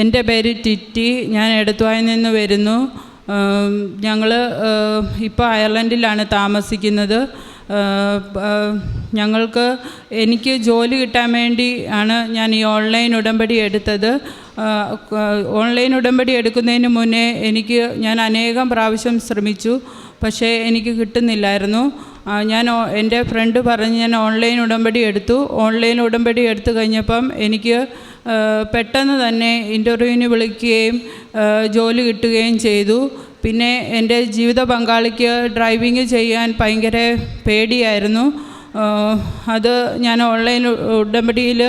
എന്റെ പേര് ടിറ്റി ഞാൻ എടത്തുവായിൽ നിന്ന് വരുന്നു. ഞങ്ങൾ ഇപ്പോൾ അയർലൻഡിലാണ് താമസിക്കുന്നത്. ഞങ്ങൾക്ക് എനിക്ക് ജോലി കിട്ടാൻ വേണ്ടി ആണ് ഞാൻ ഈ ഓൺലൈൻ ഉടമ്പടി എടുത്തത്. ഓൺലൈൻ ഉടമ്പടി എടുക്കുന്നതിന് മുന്നേ എനിക്ക് ഞാൻ അനേകം പ്രാവശ്യം ശ്രമിച്ചു പക്ഷേ എനിക്ക് കിട്ടുന്നില്ലായിരുന്നു. ഞാൻ എന്റെ ഫ്രണ്ട് പറഞ്ഞ് ഞാൻ ഓൺലൈൻ ഉടമ്പടി എടുത്തു. ഓൺലൈൻ ഉടമ്പടി എടുത്തു കഴിഞ്ഞപ്പം എനിക്ക് പെട്ടെന്ന് തന്നെ ഇന്റർവ്യൂവിന് വിളിക്കുകയും ജോലി കിട്ടുകയും ചെയ്തു. പിന്നെ എന്റെ ജീവിത പങ്കാളിക്ക് ഡ്രൈവിംഗ് ചെയ്യാൻ ഭയങ്കര പേടിയായിരുന്നു. അത് ഞാൻ ഓൺലൈൻ ഉടമ്പടിയിൽ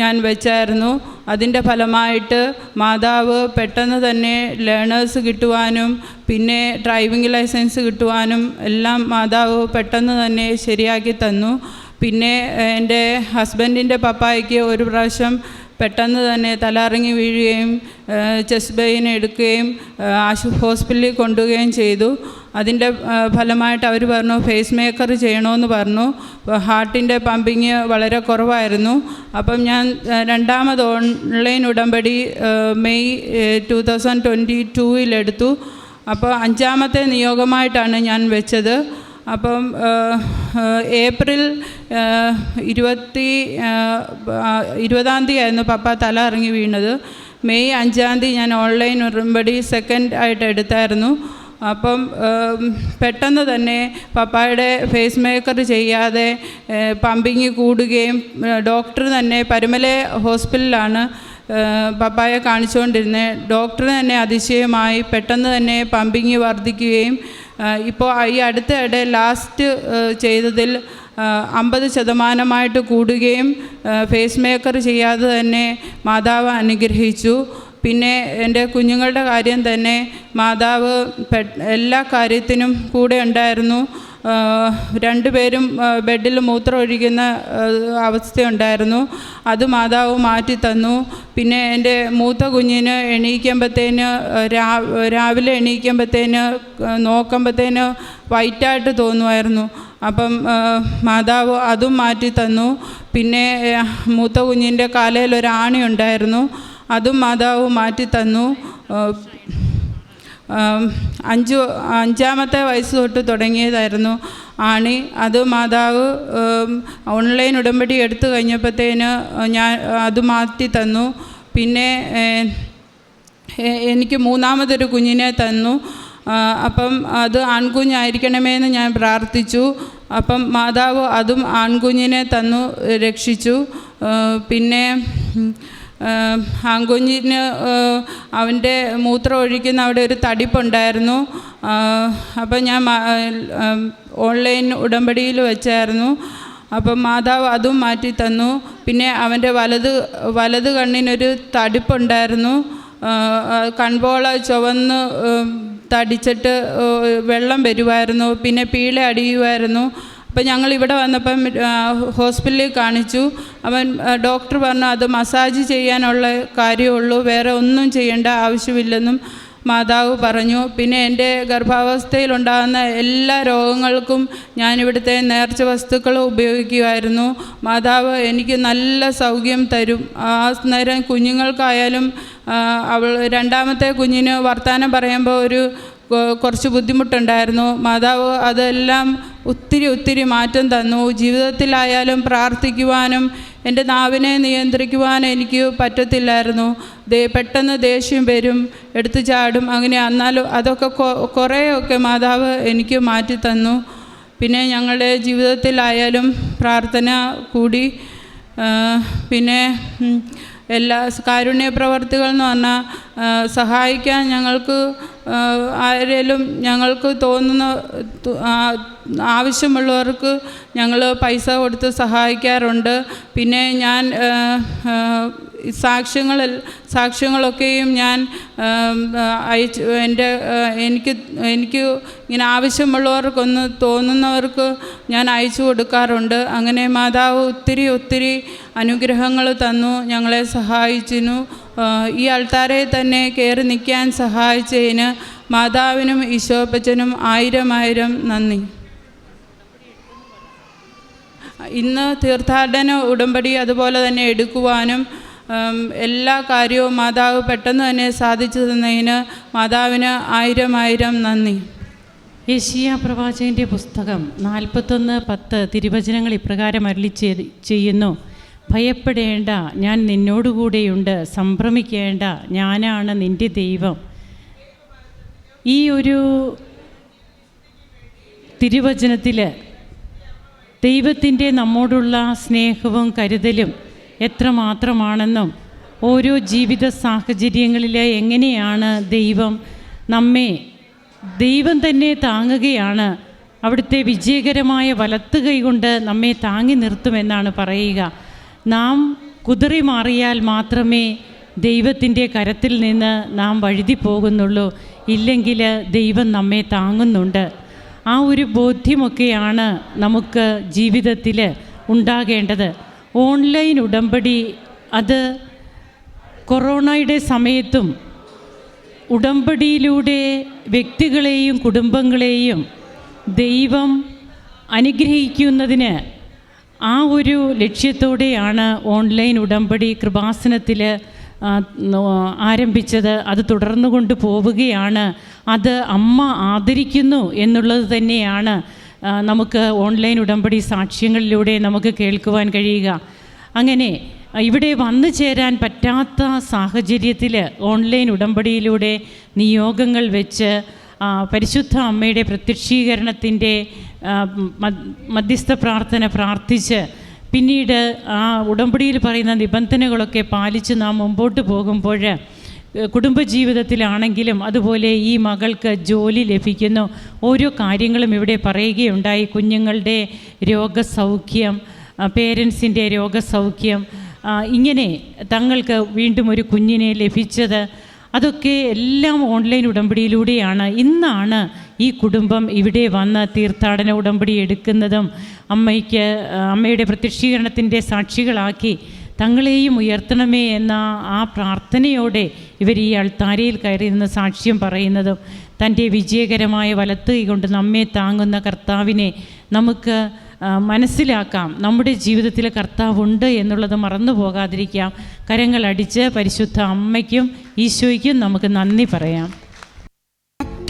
ഞാൻ വെച്ചായിരുന്നു. അതിന്റെ ഫലമായിട്ട് മാതാവ് പെട്ടെന്ന് തന്നെ ലേണേഴ്സ് കിട്ടുവാനും പിന്നെ ഡ്രൈവിംഗ് ലൈസൻസ് കിട്ടുവാനും എല്ലാം മാതാവ് പെട്ടെന്ന് തന്നെ ശരിയാക്കി തന്നു. പിന്നെ എന്റെ ഹസ്ബൻഡിന്റെ പപ്പായ്ക്ക് ഒരു പ്രാവശ്യം പെട്ടെന്ന് തന്നെ തലറങ്ങി വീഴുകയും ചെസ്റ്റ് പെയിൻ എടുക്കുകയും ആശു ഹോസ്പിറ്റലിൽ കൊണ്ടുപോവുകയും ചെയ്തു. അതിന്റെ ഫലമായിട്ട് അവർ പറഞ്ഞു ഫേസ് മേക്കർ ചെയ്യണമെന്ന് പറഞ്ഞു. ഹാർട്ടിന്റെ പമ്പിങ് വളരെ കുറവായിരുന്നു. അപ്പം ഞാൻ രണ്ടാമത് ഓൺലൈൻ ഉടമ്പടി മെയ് ടു തൗസൻഡ് ട്വന്റി ടൂവിലെടുത്തു അപ്പോൾ അഞ്ചാമത്തെ നിയോഗമായിട്ടാണ് ഞാൻ വെച്ചത്. അപ്പം ഏപ്രിൽ ഇരുപത്തി ഇരുപതാം തീയതി ആയിരുന്നു പപ്പ തല ഇറങ്ങി വീണത്. മെയ് അഞ്ചാം തീയതി ഞാൻ ഓൺലൈൻ ഉറമ്പടി സെക്കൻഡ് ആയിട്ട് എടുത്തായിരുന്നു. അപ്പം പെട്ടെന്ന് തന്നെ പപ്പായുടെ ഫേസ് മേക്കർ ചെയ്യാതെ പമ്പിങ് കൂടുകയും ഡോക്ടർ തന്നെ പരുമല ഹോസ്പിറ്റലിലാണ് പപ്പായെ കാണിച്ചുകൊണ്ടിരുന്നത്. ഡോക്ടർ തന്നെ അതിശയമായി പെട്ടെന്ന് തന്നെ പമ്പിങ് വർദ്ധിക്കുകയും ഇപ്പോൾ ഈ അടുത്തിടെ ലാസ്റ്റ് ചെയ്തതിൽ അമ്പത് ശതമാനമായിട്ട് കൂടുകയും ഫേസ് മേക്കർ ചെയ്യാതെ തന്നെ മാതാവ് അനുഗ്രഹിച്ചു. പിന്നെ എന്റെ കുഞ്ഞുങ്ങളുടെ കാര്യം തന്നെ മാതാവ് എല്ലാ കാര്യത്തിനും കൂടെ ഉണ്ടായിരുന്നു. രണ്ടുപേരും ബെഡിൽ മൂത്രം ഒഴിക്കുന്ന അവസ്ഥയുണ്ടായിരുന്നു. അത് മാതാവ് മാറ്റി തന്നു പിന്നെ എന്റെ മൂത്ത കുഞ്ഞിന് എണീക്കുമ്പോഴത്തേന് രാ രാവിലെ എണീക്കുമ്പോഴത്തേന് നോക്കുമ്പോഴത്തേന് വൈറ്റായിട്ട് തോന്നുമായിരുന്നു. അപ്പം മാതാവ് അതും മാറ്റി തന്നു പിന്നെ മൂത്ത കുഞ്ഞിന്റെ കാലയിൽ ഒരു ആണി ഉണ്ടായിരുന്നു. അതും മാതാവ് മാറ്റി തന്നു അഞ്ച് അഞ്ചാമത്തെ വയസ്സ് തൊട്ട് തുടങ്ങിയതായിരുന്നു ആണി. അത് മാതാവ് ഓൺലൈൻ ഉടമ്പടി എടുത്തു കഴിഞ്ഞപ്പോഴത്തേന് ഞാൻ അത് മാറ്റി തന്നു. പിന്നെ എനിക്ക് മൂന്നാമതൊരു കുഞ്ഞിനെ തന്നു. അപ്പം അത് ആൺകുഞ്ഞായിരിക്കണമേന്ന് ഞാൻ പ്രാർത്ഥിച്ചു. അപ്പം മാതാവ് അതും ആൺകുഞ്ഞിനെ തന്നു രക്ഷിച്ചു. പിന്നെ ഉം, ആ, അവന്റെ മൂത്രം ഒഴിക്കുന്ന അവിടെ ഒരു തടിപ്പുണ്ടായിരുന്നു. അപ്പം ഞാൻ ഓൺലൈൻ ഉടമ്പടിയിൽ വെച്ചായിരുന്നു. അപ്പം മാതാവ് അതും മാറ്റി തന്നു. പിന്നെ അവന്റെ വലത് വലത് കണ്ണിനൊരു തടിപ്പുണ്ടായിരുന്നു. കൺപോള ചുവന്ന് തടിച്ചിട്ട് വെള്ളം വരുമായിരുന്നു പിന്നെ പീള അടിയുമായിരുന്നു അപ്പം ഞങ്ങൾ ഇവിടെ വന്നപ്പം ഹോസ്പിറ്റലിൽ കാണിച്ചു. അവൻ ഡോക്ടർ പറഞ്ഞു അത് മസാജ് ചെയ്യാനുള്ള കാര്യമുള്ളൂ വേറെ ഒന്നും ചെയ്യേണ്ട ആവശ്യമില്ലെന്നും മാതാവ് പറഞ്ഞു. പിന്നെ എന്റെ ഗർഭാവസ്ഥയിലുണ്ടാകുന്ന എല്ലാ രോഗങ്ങൾക്കും ഞാനിവിടുത്തെ നേർച്ച വസ്തുക്കൾ ഉപയോഗിക്കുമായിരുന്നു. മാതാവ് എനിക്ക് നല്ല സൗഖ്യം തരും. ആ നേരം കുഞ്ഞുങ്ങൾക്കായാലും അവൾ രണ്ടാമത്തെ കുഞ്ഞിന് വർത്തമാനം പറയുമ്പോൾ ഒരു കുറച്ച് ബുദ്ധിമുട്ടുണ്ടായിരുന്നു. മാതാവ് അതെല്ലാം ഒത്തിരി ഒത്തിരി മാറ്റം തന്നു. ജീവിതത്തിലായാലും പ്രാർത്ഥിക്കുവാനും എന്റെ നാവിനെ നിയന്ത്രിക്കുവാനും എനിക്ക് പറ്റത്തില്ലായിരുന്നു. ദേ പെട്ടെന്ന് ദേഷ്യം വരും എടുത്തു ചാടും അങ്ങനെ എന്നാലും അതൊക്കെ കുറേയൊക്കെ മാതാവ് എനിക്ക് മാറ്റി തന്നു. പിന്നെ ഞങ്ങളുടെ ജീവിതത്തിലായാലും പ്രാർത്ഥന കൂടി പിന്നെ എല്ലാ കാരുണ്യ പ്രവർത്തികൾ എന്ന് പറഞ്ഞാൽ സഹായിക്കാൻ ഞങ്ങൾക്ക് ആരേലും ഞങ്ങൾക്ക് തോന്നുന്ന ആവശ്യമുള്ളവർക്ക് ഞങ്ങൾ പൈസ കൊടുത്ത് സഹായിക്കാറുണ്ട്. പിന്നെ ഞാൻ സാക്ഷ്യങ്ങൾ സാക്ഷ്യങ്ങളൊക്കെയും ഞാൻ അയച്ചു എന്റെ എനിക്ക് എനിക്ക് ഇങ്ങനെ ആവശ്യമുള്ളവർക്കൊന്ന് തോന്നുന്നവർക്ക് ഞാൻ അയച്ചു കൊടുക്കാറുണ്ട്. അങ്ങനെ മാതാവ് ഒത്തിരി ഒത്തിരി അനുഗ്രഹങ്ങൾ തന്നു ഞങ്ങളെ സഹായിച്ചിരുന്നു. ഈ ആൾത്താരെ തന്നെ കയറി നിൽക്കാൻ സഹായിച്ചതിന് മാതാവിനും ഈശോപ്പച്ചനും ആയിരം ആയിരം നന്ദി. ഇന്ന് തീർത്ഥാടന ഉടമ്പടി അതുപോലെ തന്നെ എടുക്കുവാനും എല്ലാ കാര്യവും മാതാവ് പെട്ടെന്ന് തന്നെ സാധിച്ചു തന്നതിന് മാതാവിന് ആയിരം ആയിരം നന്ദി. യശിയ പ്രവാചകന്റെ പുസ്തകം നാൽപ്പത്തൊന്ന് പത്ത് തിരുവചനങ്ങൾ ഇപ്രകാരം അരളി ചെയ്യുന്നു. ഭയപ്പെടേണ്ട ഞാൻ നിന്നോടുകൂടെയുണ്ട് സംഭ്രമിക്കേണ്ട ഞാനാണ് നിന്റെ ദൈവം. ഈ ഒരു തിരുവചനത്തിൽ ദൈവത്തിന്റെ നമ്മോടുള്ള സ്നേഹവും കരുതലും എത്രമാത്രമാണെന്നും ഓരോ ജീവിത സാഹചര്യങ്ങളിൽ എങ്ങനെയാണ് ദൈവം നമ്മെ ദൈവം തന്നെ താങ്ങുകയാണ് അവിടുത്തെ വിജയകരമായ വലത്ത് കൈകൊണ്ട് നമ്മെ താങ്ങി നിർത്തുമെന്നാണ് പറയുക. നാം കുതിറി മാറിയാൽ മാത്രമേ ദൈവത്തിന്റെ കരത്തിൽ നിന്ന് നാം വഴുതി പോകുന്നുള്ളൂ. ഇല്ലെങ്കിൽ ദൈവം നമ്മെ താങ്ങുന്നുണ്ട്. ആ ഒരു ബോധ്യമൊക്കെയാണ് നമുക്ക് ജീവിതത്തിൽ ഉണ്ടാകേണ്ടത്. ഓൺലൈൻ ഉടമ്പടി അത് കൊറോണയുടെ സമയത്തും ഉടമ്പടിയിലൂടെ വ്യക്തികളെയും കുടുംബങ്ങളെയും ദൈവം അനുഗ്രഹിക്കുന്നതിന് ആ ഒരു ലക്ഷ്യത്തോടെയാണ് ഓൺലൈൻ ഉടമ്പടി കൃപാസനത്തിൽ ആരംഭിച്ചത്. അത് തുടർന്നു കൊണ്ട് പോവുകയാണ്. അത് അമ്മ ആദരിക്കുന്നു എന്നുള്ളത് തന്നെയാണ് നമുക്ക് ഓൺലൈൻ ഉടമ്പടി സാക്ഷ്യങ്ങളിലൂടെ നമുക്ക് കേൾക്കുവാൻ കഴിയുക. അങ്ങനെ ഇവിടെ വന്നു ചേരാൻ പറ്റാത്ത സാഹചര്യത്തിൽ ഓൺലൈൻ ഉടമ്പടിയിലൂടെ നിയോഗങ്ങൾ വെച്ച് പരിശുദ്ധ അമ്മയുടെ പ്രത്യക്ഷീകരണത്തിന്റെ മധ്യസ്ഥ പ്രാർത്ഥന പ്രാർത്ഥിച്ച് പിന്നീട് ആ ഉടമ്പടിയിൽ പറയുന്ന നിബന്ധനകളൊക്കെ പാലിച്ച് നാം മുമ്പോട്ട് പോകുമ്പോൾ കുടുംബജീവിതത്തിലാണെങ്കിലും അതുപോലെ ഈ മകൾക്ക് ജോലി ലഭിക്കുന്നു. ഓരോ കാര്യങ്ങളും ഇവിടെ പറയുകയുണ്ടായി. കുഞ്ഞുങ്ങളുടെ രോഗസൗഖ്യം പേരൻസിന്റെ രോഗസൗഖ്യം ഇങ്ങനെ തങ്ങൾക്ക് വീണ്ടും ഒരു കുഞ്ഞിനെ ലഭിച്ചത്. അതൊക്കെ എല്ലാം ഓൺലൈൻ ഉടമ്പടിയിലൂടെയാണ്. ഇന്നാണ് ഈ കുടുംബം ഇവിടെ വന്ന് തീർത്ഥാടന ഉടമ്പടി എടുക്കുന്നതും അമ്മയ്ക്ക് അമ്മയുടെ പ്രത്യക്ഷീകരണത്തിന്റെ സാക്ഷികളാക്കി തങ്ങളെയും ഉയർത്തണമേ എന്ന ആ പ്രാർത്ഥനയോടെ ഇവർ ഈ അൾത്താരയിൽ കയറി നിന്ന് സാക്ഷ്യം പറയുന്നതും തന്റെ വിജയകരമായ വലത്ത് കൊണ്ട് നമ്മെ താങ്ങുന്ന കർത്താവിനെ നമുക്ക് മനസ്സിലാക്കാം. നമ്മുടെ ജീവിതത്തിൽ കർത്താവുണ്ട് എന്നുള്ളത് മറന്നു പോകാതിരിക്കാം. കരങ്ങളടിച്ച് പരിശുദ്ധ അമ്മയ്ക്കും ഈശോയ്ക്കും നമുക്ക് നന്ദി പറയാം.